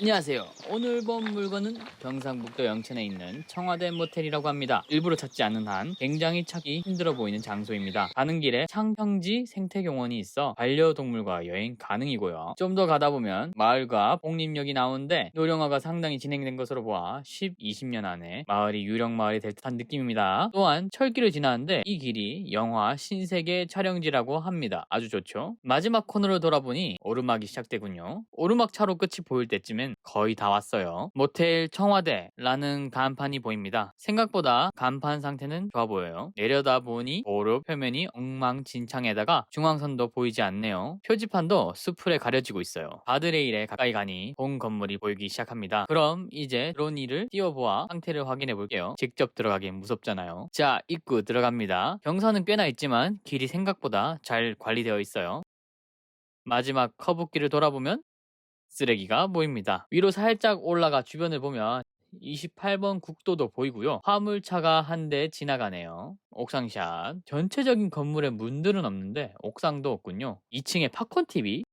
안녕하세요. 오늘 본 물건은 경상북도 영천에 있는 청와대 모텔이라고 합니다. 일부러 찾지 않는 한 굉장히 찾기 힘들어 보이는 장소입니다. 가는 길에 창평지 생태공원이 있어 반려동물과 여행 가능이고요. 좀 더 가다 보면 마을과 복립역이 나오는데 노령화가 상당히 진행된 것으로 보아 10, 20년 안에 마을이 유령 마을이 될 듯한 느낌입니다. 또한 철길을 지나는데 이 길이 영화 신세계 촬영지라고 합니다. 아주 좋죠. 마지막 코너로 돌아보니 오르막이 시작되군요. 오르막 차로 끝이 보일 때쯤엔 거의 다 왔 어요. 모텔 청와대라는 간판이 보입니다. 생각보다 간판 상태는 좋아 보여요. 내려다 보니 도로 표면이 엉망진창에다가 중앙선도 보이지 않네요. 표지판도 수풀에 가려지고 있어요. 가드레일에 가까이 가니 본 건물이 보이기 시작합니다. 그럼 이제 드론이를 띄워보아 상태를 확인해 볼게요. 직접 들어가긴 무섭잖아요. 자, 입구 들어갑니다. 경사는 꽤나 있지만 길이 생각보다 잘 관리되어 있어요. 마지막 커브길을 돌아보면 쓰레기가 보입니다. 위로 살짝 올라가 주변을 보면 28번 국도도 보이고요. 화물차가 한 대 지나가네요. 옥상샷. 전체적인 건물에 문들은 없는데 옥상도 없군요. 2층에 팝콘 TV.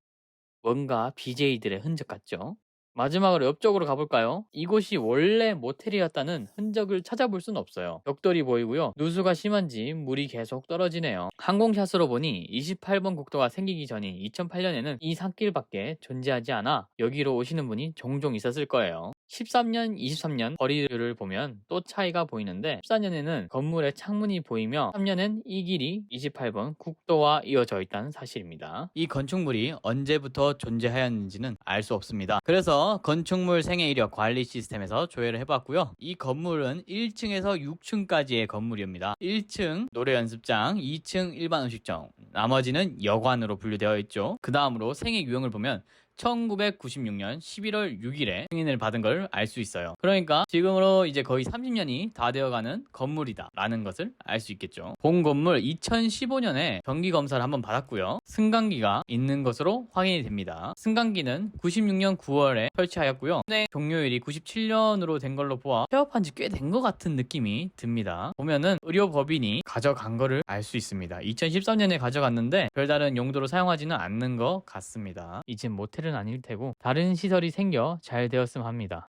뭔가 BJ들의 흔적 같죠? 마지막으로 옆쪽으로 가볼까요? 이곳이 원래 모텔이었다는 흔적을 찾아볼 순 없어요. 벽돌이 보이고요. 누수가 심한지 물이 계속 떨어지네요. 항공샷으로 보니 28번 국도가 생기기 전인 2008년에는 이 산길밖에 존재하지 않아 여기로 오시는 분이 종종 있었을 거예요. 13년, 23년 거리를 보면 또 차이가 보이는데 14년에는 건물에 창문이 보이며 3년엔 이 길이 28번 국도와 이어져 있다는 사실입니다. 이 건축물이 언제부터 존재하였는지는 알 수 없습니다. 그래서 건축물 생애 이력 관리 시스템에서 조회를 해봤고요. 이 건물은 1층에서 6층까지의 건물입니다. 1층 노래 연습장, 2층 일반 음식점, 나머지는 여관으로 분류되어 있죠. 그 다음으로 생애 유형을 보면 1996년 11월 6일에 승인을 받은 걸 알 수 있어요. 그러니까 지금으로 이제 거의 30년이 다 되어가는 건물이다 라는 것을 알 수 있겠죠. 본 건물 2015년에 정기 검사를 한번 받았고요. 승강기가 있는 것으로 확인이 됩니다. 승강기는 96년 9월에 설치하였고요. 네, 종료일이 97년으로 된 걸로 보아 폐업한 지 꽤 된 것 같은 느낌이 듭니다. 보면은 의료법인이 가져간 거를 알 수 있습니다. 2013년에 가져갔는데 별다른 용도로 사용하지는 않는 것 같습니다. 이젠 모텔 은 아닐 테고 다른 시설이 생겨 잘 되었으면 합니다.